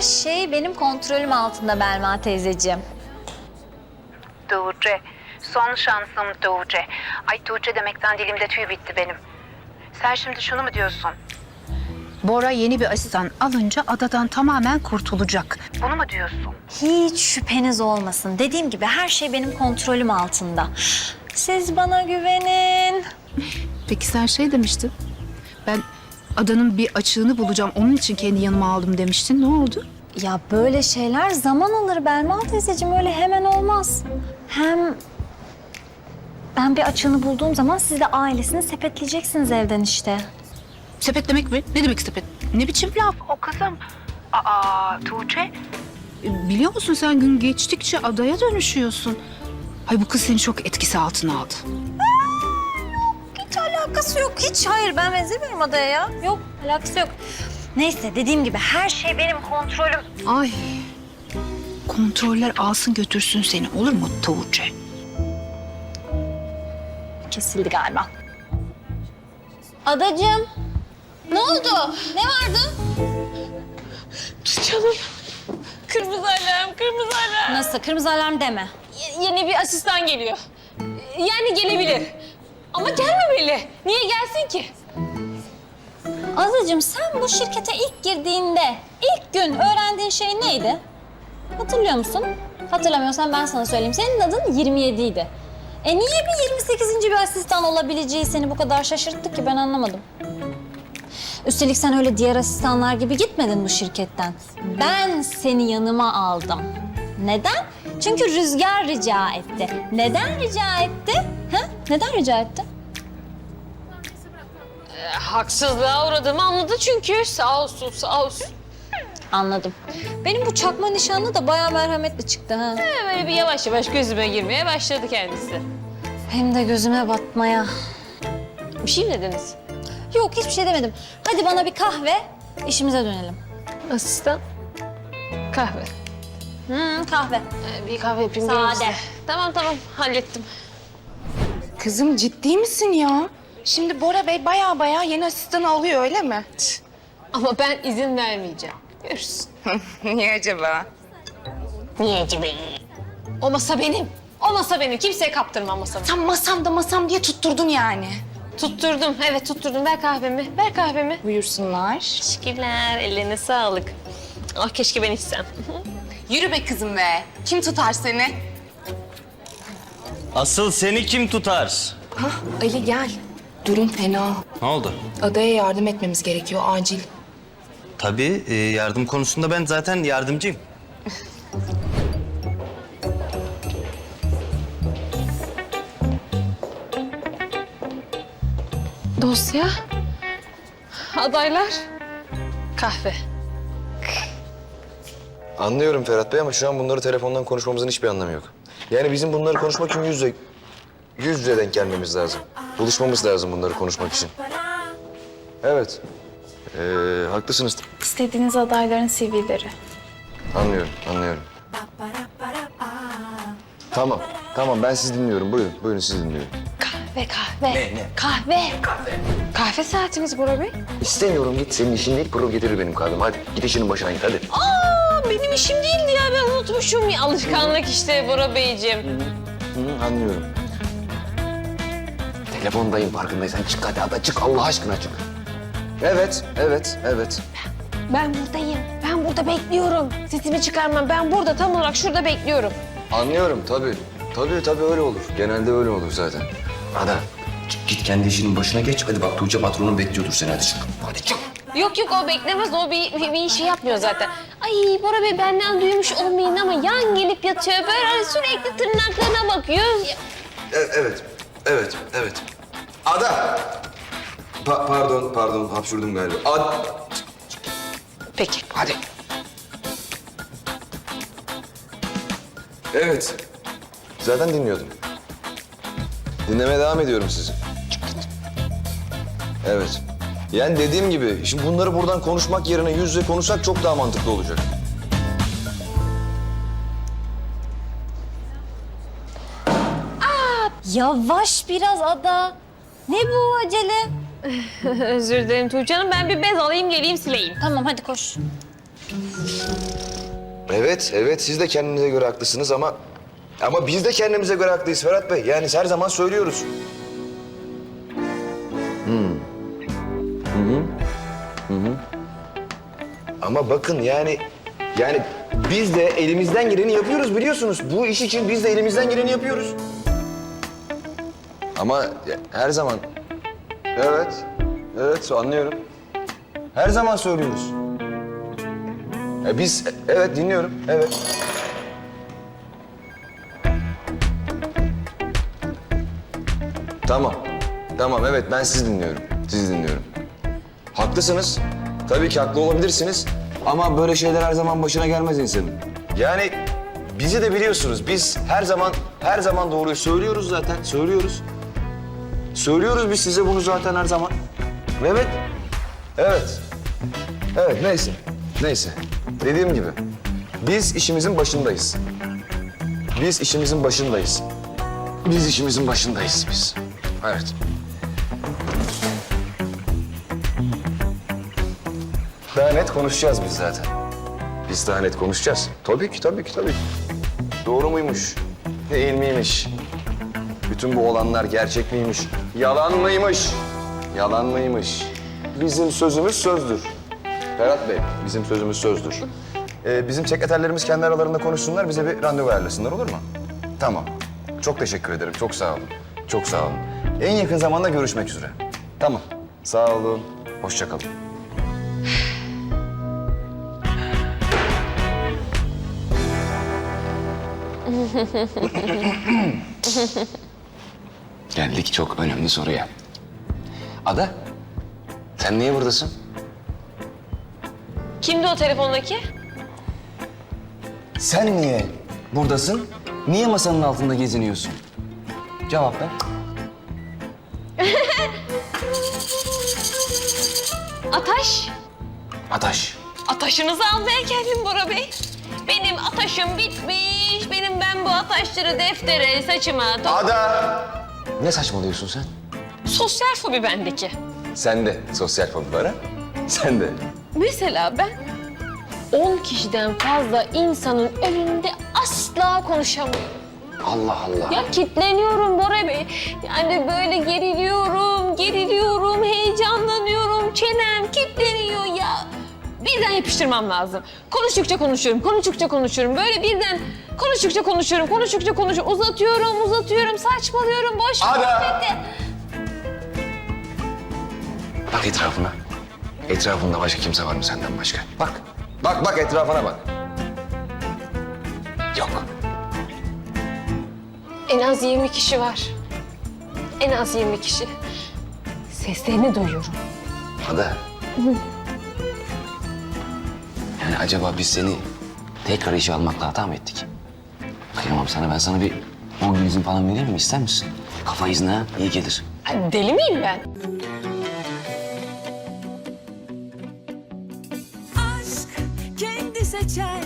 Her şey benim kontrolüm altında Belma teyzeciğim. Tuğçe. Son şansım Tuğçe. Ay Tuğçe demekten dilimde tüy bitti benim. Sen şimdi şunu mu diyorsun? Bora yeni bir asistan alınca adadan tamamen kurtulacak. Bunu mu diyorsun? Hiç şüpheniz olmasın. Dediğim gibi her şey benim kontrolüm altında. Siz bana güvenin. Peki sen şey demiştin. Ben adanın bir açığını bulacağım. Onun için kendi yanıma aldım demiştin. Ne oldu? Ya böyle şeyler zaman alır Belma teyzeciğim. Öyle hemen olmaz. Hem ben bir açığını bulduğum zaman siz de ailesini sepetleyeceksiniz evden işte. Sepetlemek mi? Ne demek sepet? Ne biçim laf? O kızım. Aa Tuğçe. E, Biliyor musun sen gün geçtikçe adaya dönüşüyorsun. Ay bu kız seni çok etkisi altına aldı. Alakası yok. Hiç hayır ben benzemiyorum adaya ya. Yok alakası yok. Neyse dediğim gibi her şey benim kontrolüm. Ay. Kontroller alsın götürsün seni olur mu Tuğçe? Kesildi galiba. Adacığım. Ne oldu? Ne vardı? Canım. Kırmızı alarm, kırmızı alarm. Nasıl? Kırmızı alarm deme. Y- yeni bir asistan geliyor. Yani gelebilir. Ama gelmemeli. Niye gelsin ki? Azacığım sen bu şirkete ilk girdiğinde ilk gün öğrendiğin şey neydi? Hatırlıyor musun? Hatırlamıyorsan ben sana söyleyeyim. Senin adın 27 idi. E niye bir 28. bir asistan olabileceği seni bu kadar şaşırttı ki ben anlamadım. Üstelik sen öyle diğer asistanlar gibi gitmedin bu şirketten. Ben seni yanıma aldım. Neden? Çünkü Rüzgar rica etti. Neden rica etti? Neden rica etti? E, haksızlığa uğradığımı anladı çünkü. Sağ olsun, sağ olsun. Anladım. Benim bu çakma nişanlı da bayağı merhametli çıktı ha. E, Böyle bir yavaş yavaş gözüme girmeye başladı kendisi. Hem de gözüme batmaya. Bir şey mi dediniz? Yok hiçbir şey demedim. Hadi bana bir kahve, işimize dönelim. Asistan. Kahve. Hmm, kahve. E, bir kahve yapayım. Sade. Tamam tamam hallettim. Kızım ciddi misin ya? Şimdi Bora Bey baya baya yeni asistan alıyor öyle mi? Ama ben izin vermeyeceğim. Görürsün. Niye acaba? Niye acaba? O masa benim. O masa benim. Kimseye kaptırmam masamı. Sen masamda masam diye tutturdun yani. Tutturdum. Evet tutturdum. Ver kahvemi. Ver kahvemi. Buyursunlar. Teşekkürler. Ellerine sağlık. Ah keşke ben içsem. Yürü be kızım be. Kim tutar seni? Asıl seni kim tutar? Ali gel. Durum fena. Ne oldu? Adaya yardım etmemiz gerekiyor acil. Tabii e, yardım konusunda ben zaten yardımcıyım. Dosya. Adaylar. Kahve. Anlıyorum Ferhat Bey ama şu an bunları telefondan konuşmamızın hiçbir anlamı yok. Yani bizim bunları konuşmak için yüz yüze, yüz yüze denk gelmemiz lazım. Buluşmamız lazım bunları konuşmak için. Evet. Ee, haklısınız. İstediğiniz adayların CV'leri. Anlıyorum, anlıyorum. Tamam, tamam ben sizi dinliyorum. Buyurun, buyurun sizi dinliyorum. Kahve kahve. Ne ne? Kahve. Kahve. Kahve saatimiz Bora Bey. İstemiyorum git. Senin işin değil, kurum getirir benim kahvemi. Hadi git işinin başına git hadi. Aa benim işim değildi ya ben unutmuşum ya. Alışkanlık işte Bora Beyciğim. Hı, anlıyorum. Telefondayım farkındaysan. Çık hadi hadi çık Allah aşkına çık. Evet, evet, evet. Ben buradayım. Ben burada bekliyorum. Sesimi çıkarmam. Ben burada tam olarak şurada bekliyorum. Anlıyorum tabii. Tabii tabii öyle olur. Genelde öyle olur zaten. Ada çık git kendi işinin başına geç. Hadi bak Tuğçe patronun bekliyordur seni hadi çık. Hadi çık. Yok yok o beklemez. O bir, bir, bir şey yapmıyor zaten. Ay Bora Bey benden duymuş olmayın ama yan gelip yatıyor. Böyle hani sürekli tırnaklarına bakıyor. E- evet, evet, evet. Ada! Pa- pardon, pardon hapşurdum galiba. Ad... Peki. Hadi. Evet. Zaten dinliyordum. Dinlemeye devam ediyorum sizi. Evet. Yani dediğim gibi, şimdi bunları buradan konuşmak yerine yüz yüze konuşsak çok daha mantıklı olacak. Yavaş biraz ada. Ne bu acele? Özür dilerim Tuğçe Hanım. Ben bir bez alayım geleyim sileyim. Tamam hadi koş. Evet, evet siz de kendinize göre haklısınız ama... Ama biz de kendimize göre haklıyız Ferhat Bey. Yani her zaman söylüyoruz. Ama bakın yani... Yani biz de elimizden geleni yapıyoruz biliyorsunuz. Bu iş için biz de elimizden geleni yapıyoruz. Ama her zaman... Evet, evet anlıyorum. Her zaman söylüyoruz. E biz, evet dinliyorum, evet. Tamam, tamam evet ben sizi dinliyorum, sizi dinliyorum. Haklısınız, tabii ki haklı olabilirsiniz. Ama böyle şeyler her zaman başına gelmez insanın. Yani bizi de biliyorsunuz, biz her zaman, her zaman doğruyu söylüyoruz zaten, söylüyoruz. Söylüyoruz biz size bunu zaten her zaman. Evet, evet. Evet neyse. Neyse. Dediğim gibi biz işimizin başındayız. Biz işimizin başındayız. Biz işimizin başındayız biz. Evet. Daha net konuşacağız biz zaten. Biz daha net konuşacağız. Tabii ki, tabii ki, tabii ki. Doğru muymuş? Değil miymiş? Bütün bu olanlar gerçek miymiş? Yalan mıymış? Yalan mıymış? Bizim sözümüz sözdür. Ferhat Bey, bizim sözümüz sözdür. Ee, bizim sekreterlerimiz kendi aralarında konuşsunlar, bize bir randevu ayarlasınlar olur mu? Tamam. Çok teşekkür ederim, çok sağ olun. Çok sağ olun. En yakın zamanda görüşmek üzere. Tamam. Sağ olun. Hoşça kalın. Geldik çok önemli soruya. Ada, sen niye buradasın? Kimdi o telefondaki? Sen niye buradasın? Niye masanın altında geziniyorsun? Cevap ver. Ataş. Ataş. Ataşınızı almaya geldim Bora Bey. Benim ataşım bitmiş. Benim ben bu ataşları deftere, saçıma... to- Ada! Ne saçmalıyorsun sen? Sosyal fobi bendeki. Sen de sosyal fobi var ha? Sen de. Mesela ben 10 kişiden fazla insanın önünde asla konuşamıyorum. Allah Allah. Ya kitleniyorum Bora Bey. Yani böyle geriliyorum, geriliyorum, heyecanlanıyorum. Çenem kitleniyor ya. Birden yapıştırmam lazım. Konuştukça konuşuyorum, konuştukça konuşuyorum. Böyle birden konuştukça konuşuyorum, konuştukça konuşuyorum. Uzatıyorum, uzatıyorum, saçmalıyorum, boş Ada! muhabbeti. Bak etrafına. Etrafında başka kimse var mı senden başka? Bak. Bak bak etrafına bak. Yok. En az 20 kişi var. En az 20 kişi. Seslerini duyuyorum. Ada. Yani acaba biz seni tekrar işe almakla hata mı ettik? Kıyamam sana. Ben sana bir 10 gün izin falan vereyim mi? İster misin? Kafa izni ha. iyi gelir. Ay, Deli miyim ben? aşk kendi seçer